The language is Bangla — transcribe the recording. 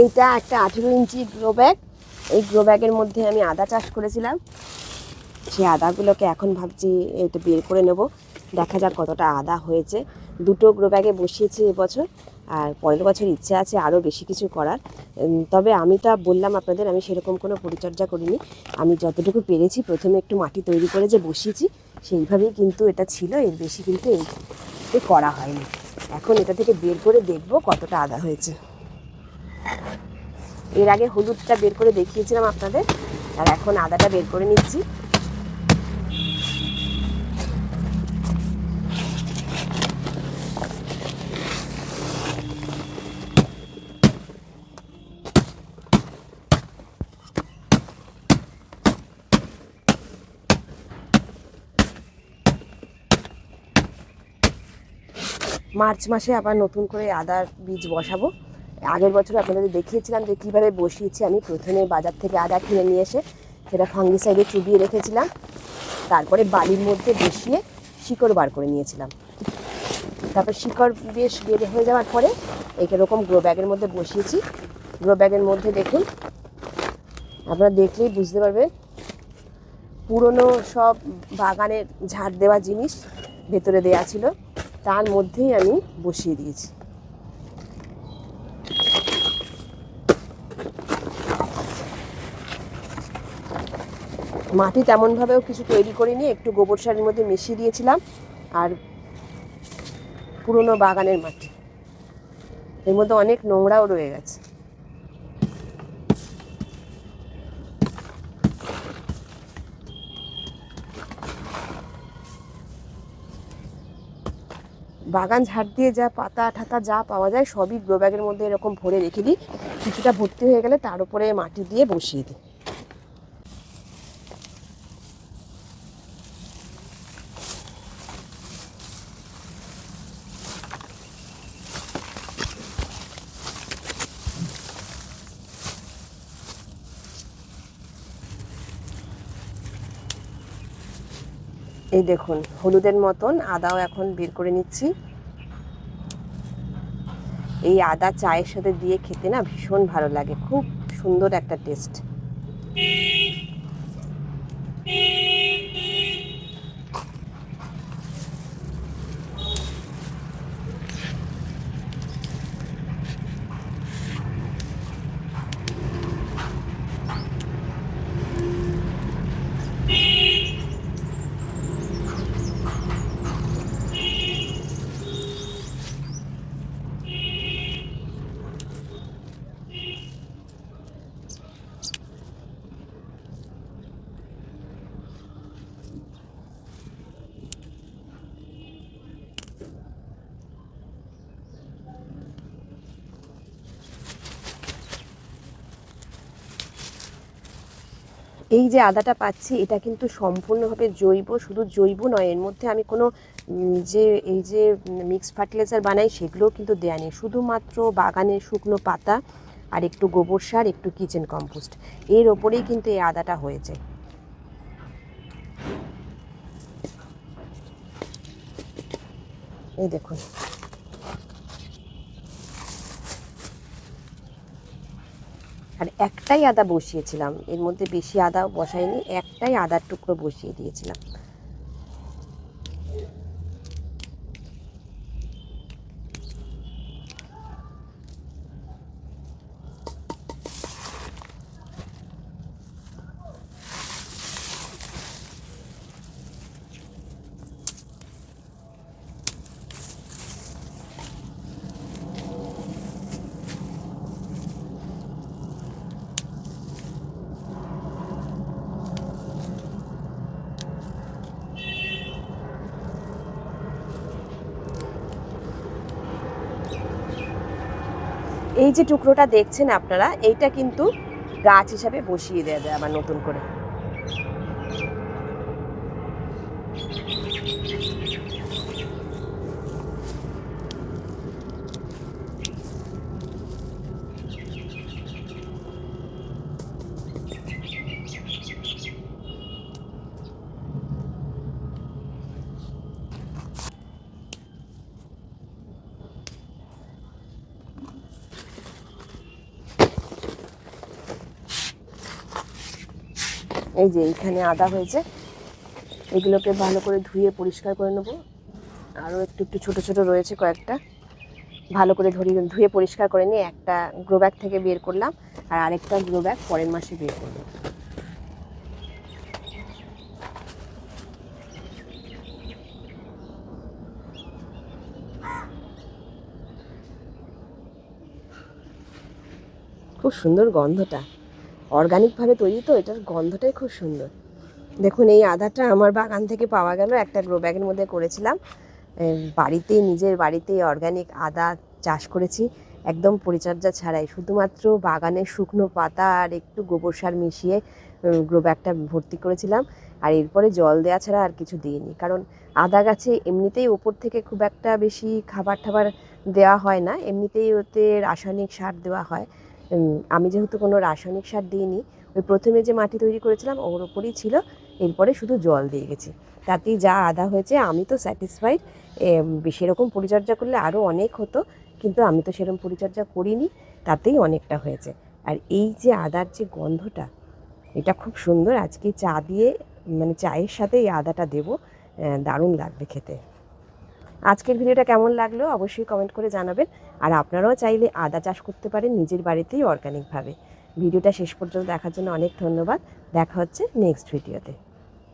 এইটা একটা আঠেরো ইঞ্চি গ্রো ব্যাগ এই গ্রো ব্যাগের মধ্যে আমি আদা চাষ করেছিলাম। সেই আদাগুলোকে এখন ভাবছি এটা বের করে নেব। দেখা যাক কতটা আদা হয়েছে। দুটো গ্রো ব্যাগে বসিয়েছি এবছর। আর পরের বছর ইচ্ছে আছে আরও বেশি কিছু করার। তবে আমি তা বললাম আপনাদের, আমি সেরকম কোনো পরিচর্যা করিনি। আমি যতটুকু পেরেছি, প্রথমে একটু মাটি তৈরি করে যে বসিয়েছি, সেইভাবেই কিন্তু এটা ছিল। এর বেশি কিন্তু এই করা হয়নি। এখন এটা থেকে বের করে দেখব কতটা আদা হয়েছে। এর আগে হলুদটা বের করে দেখিয়েছিলাম আপনাদের, আর এখন আদাটা বের করে নিচ্ছি। মার্চ মাসে আবার নতুন করে আদার বীজ বসাবো। আগের বছর আপনাদের দেখিয়েছিলাম যে কীভাবে বসিয়েছি আমি। প্রথমে বাজার থেকে আদা কিনে নিয়ে এসে সেটা ফাঙ্গিসাইডে চুবিয়ে রেখেছিলাম। তারপরে বালির মধ্যে বসিয়ে শিকড় বার করে নিয়েছিলাম। তারপর শিকড় বেশ বের হয়ে যাওয়ার পরে এরকম গ্রো ব্যাগের মধ্যে বসিয়েছি। গ্রো ব্যাগের মধ্যে দেখুন, আপনারা দেখলেই বুঝতে পারবেন, পুরনো সব বাগানের ঝাড় দেওয়া জিনিস ভেতরে দেয়া ছিল, তার মধ্যেই আমি বসিয়ে দিয়েছি। মাটি তেমনভাবেও কিছু তৈরি করিনি, একটু গোবর সারের মধ্যে মিশিয়ে দিয়েছিলাম, আর পুরনো বাগানের মাটি। এর মধ্যে অনেক নোংরাও রয়ে গেছে। বাগান ঝাড় দিয়ে যা পাতা, ঠাতা যা পাওয়া যায়, সবই গ্রো ব্যাগের মধ্যে এরকম ভরে রেখে দিই। কিছুটা ভর্তি হয়ে গেলে তার উপরে মাটি দিয়ে বসিয়ে দিই। এই দেখুন, হলুদের মতন আদাও এখন বের করে নিচ্ছি। এই আদা চায়ের সাথে দিয়ে খেতে না ভীষণ ভালো লাগে, খুব সুন্দর একটা টেস্ট এই যে আদাটা পাচ্ছি, এটা কিন্তু সম্পূর্ণভাবে জৈব, শুধু জৈব নয়, এর মধ্যে আমি কোনো যে, এই যে মিক্স ফার্টিলাইজার বানাই সেগুলোও কিন্তু দেয়া নেই। শুধুমাত্র বাগানের শুকনো পাতা আর একটু গোবর সার, একটু কিচেন কম্পোস্ট এর ওপরেই কিন্তু এই আদাটা হয়েছে। এই দেখুন। আর একটাই আদা বসিয়েছিলাম। এর মধ্যে বেশি আদা বসাইনি একটাই আদার টুকরো বসিয়ে দিয়েছিলাম। এই যে টুকরোটা দেখছেন আপনারা, এইটা কিন্তু গাছ হিসাবে বসিয়ে দেওয়া যায় আবার নতুন করে। এই যে এইখানে আদা হয়েছে, এগুলোকে ভালো করে ধুয়ে পরিষ্কার করে নেব। আরও একটু একটু ছোটো ছোটো রয়েছে কয়েকটা। ভালো করে ধরিয়ে, ধুয়ে পরিষ্কার করে নিয়ে একটা গ্রো ব্যাগ থেকে বের করলাম, আর আরেকটা গ্রো ব্যাগ পরের মাসে বের করব। খুব সুন্দর গন্ধটা। অর্গানিকভাবে তৈরি তো, এটার গন্ধটাই খুব সুন্দর। দেখুন, এই আদাটা আমার বাগান থেকে পাওয়া গেল, একটা গ্রো ব্যাগের মধ্যে করেছিলাম। বাড়িতেই নিজের বাড়িতেই অর্গানিক আদা চাষ করেছি, একদম পরিচর্যা ছাড়াই। শুধুমাত্র বাগানের শুকনো পাতা আর একটু গোবর সার মিশিয়ে গ্রো ব্যাগটা ভর্তি করেছিলাম। আর এরপরে জল দেওয়া ছাড়া আর কিছু দিইনি। কারণ আদা গাছে এমনিতেই ওপর থেকে খুব একটা বেশি খাবার টাবার দেওয়া হয় না, এমনিতেই ওতে রাসায়নিক সার দেওয়া হয়। আমি যেহেতু কোনো রাসায়নিক সার দিইনি, ওই প্রথমে যে মাটি তৈরি করেছিলাম ওর ওপরই ছিল, এরপরে শুধু জল দিয়ে গেছি। তাতেই যা আদা হয়েছে, আমি তো স্যাটিসফাইড সেরকম পরিচর্যা করলে আরও অনেক হতো, কিন্তু আমি তো সেরকম পরিচর্যা করিনি, তাতেই অনেকটা হয়েছে। আর এই যে আদার যে গন্ধটা, এটা খুব সুন্দর, আজকে চা দিয়ে মানে চায়ের সাথে এই আদাটা দেবো দারুণ লাগবে খেতে। আজকের ভিডিওটা কেমন লাগল অবশ্যই কমেন্ট করে জানাবেন। আর আপনারাও চাইলে আদা চাষ করতে পারেন নিজের বাড়িতেই অর্গ্যানিকভাবে ভিডিওটা শেষ পর্যন্ত দেখার জন্য অনেক ধন্যবাদ। দেখা হচ্ছে নেক্সট ভিডিওতে